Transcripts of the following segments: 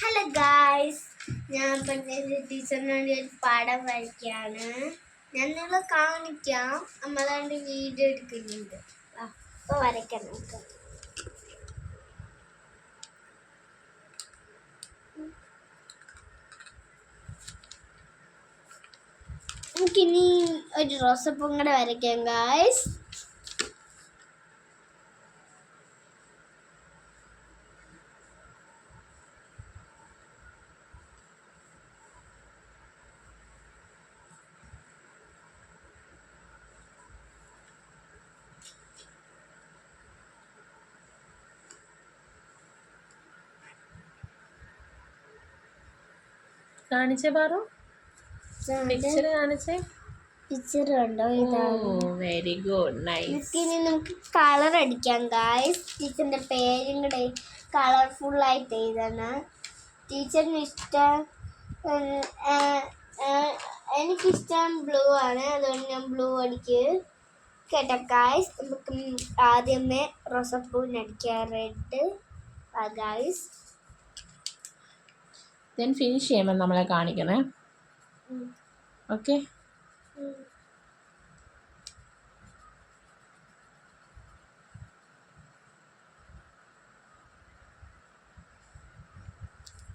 Hello guys ഞാൻ പണ്ടേ ടീച്ചറിന് വേണ്ടി ഒരു പാഠം വരയ്ക്കാണ് ഞാൻ നിങ്ങളെ കാണിക്കാം. നമ്മളാണ്ട് വീഡിയോ എടുക്കുന്നുണ്ട്. അപ്പോൾ വരയ്ക്കാം നമുക്ക്. നമുക്കിനി ഒരു റോസപ്പൂം കൂടെ വരയ്ക്കാം ഗായ്സ് കാണിച്ചേ പാറു? പിക്ചർ കാണിച്ചേ? പിക്ചർ കണ്ടോ ഓ ഇതാണ്. വെരി ഗുഡ് നൈസ് ഇനി നമുക്ക് കളർ അടിക്കാം ഗായ്സ് ടീച്ചറിന്റെ പേരും കൂടെ കളർഫുൾ ആയിട്ട് എഴുതാണ്. ടീച്ചറിന് ഇഷ്ടം എനിക്കിഷ്ടം ബ്ലൂ ആണ്. അതുകൊണ്ട് ഞാൻ ബ്ലൂ അടിക്ക്. കേട്ടോ ഗായ്സ് നമുക്ക് ആദ്യമേ റോസപ്പൂവിന് അടിക്കാം റെഡ് ഗായ്സ് ദെൻ ഫിനിഷ് ചെയ്യുമ്പോൾ നമ്മളെ കാണിക്കണേ. ഓക്കെ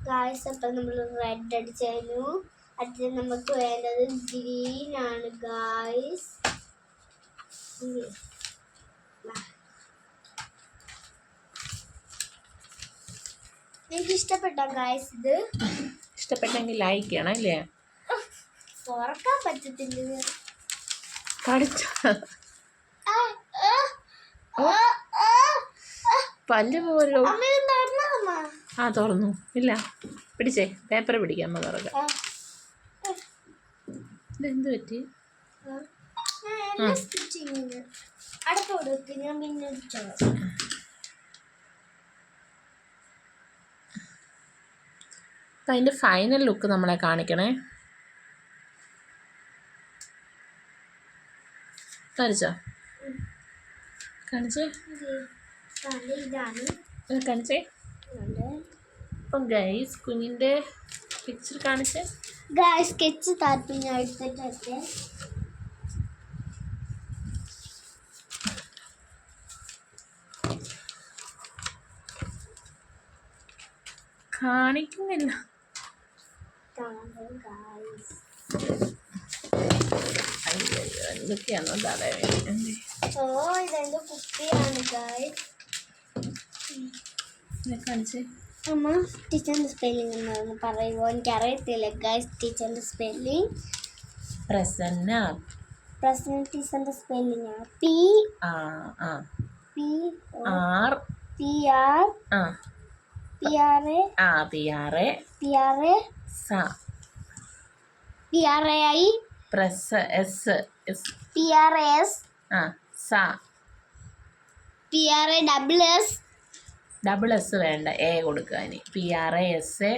ഗായ്സ് അപ്പം നമ്മൾ റെഡ് അടിച്ചു അടുത്തത് നമുക്ക് വേണ്ടത് ഗ്രീൻ ആണ് ഗായ്സ് എനിക്ക് ഇഷ്ടപ്പെട്ട ഗായ്സ് ഇത്? ഇഷ്ടപ്പെട്ടെങ്കിൽ ലൈക്ക് ചെയ്യണം അല്ലേ? തുറക്കാൻ പറ്റത്തില്ല. കടിച്ച. പല്ല് പോലോ ആ തുറന്നു. ഇല്ല. പിടിച്ചേ. പേപ്പർ പിടിക്കാം അമ്മ തുറക്കാം. ഇതെന്ത് പറ്റി? അടുത്തോട് ഞാൻ പിന്നെ അടിച്ചോളാം അപ്പം അതിന്റെ ഫൈനൽ ലുക്ക് നമ്മളെ കാണിക്കണേ. കാണിച്ചോ? കാണിച്ചേ? കാണിച്ചേ. അപ്പം ഗൈസ് കുഞ്ഞിന്റെ പിക്ചർ കാണിച്ചേ? ഗൈസ് സ്കെച്ച് താല്പര്യം എടുത്തിട്ടൊക്കെ കാണിക്കുന്നില്ല. എന്തൊക്കെയാണോ തലവേ ഓ ഇതെന്റെ കുപ്പിയാണ് ഗായ്സ് കാണിച്ചേ അമ്മ ടീച്ചറിന്റെ സ്പെല്ലിംഗ് എന്താണെന്ന് പറയുമോ എനിക്കറിയത്തില്ല ഗായ്സ് ടീച്ചറിന്റെ സ്പെല്ലിംഗ് പ്രസന്ന പ്രസന്ന ടീച്ചറിന്റെ spelling P P R P R P R A P R A P R A സ. P R A I press S S P R A S ആ സ. P R A double S double S വേണ്ട. A കൊടുക്കുക ഇനി. P R A S A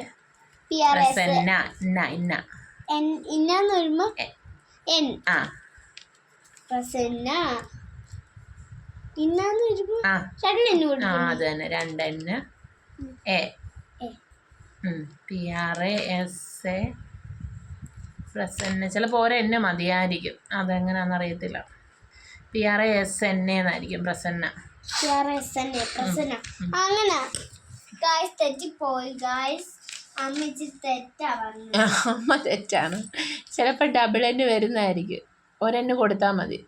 P R S Prasanna ഇന്ന ഇന്ന N ഇന്നാന്ന് വരുമ്പോ N ആ. പ്രസന്ന ഇന്നാന്ന് വരുമ്പോ രണ്ട് എൻ ആ അത് തന്നെ. രണ്ട് N A A. P R A S A plus N A ചിലപ്പോൾ ഓരോ എന്നെ മതിയായിരിക്കും. അതെങ്ങനെയാണെന്ന് അറിയത്തില്ല. P R A S N എന്നായിരിക്കും Prasanna. P R S N A Prasanna. അങ്ങനെ. ഗായ്സ് തെറ്റിപ്പോയി. ഗായ്സ് അമ്മ തെറ്റാണ്. ചിലപ്പോൾ ഡബിൾ എൻ വരുന്നതായിരിക്കും. ഒരെണ്ണ് കൊടുത്താൽ മതി.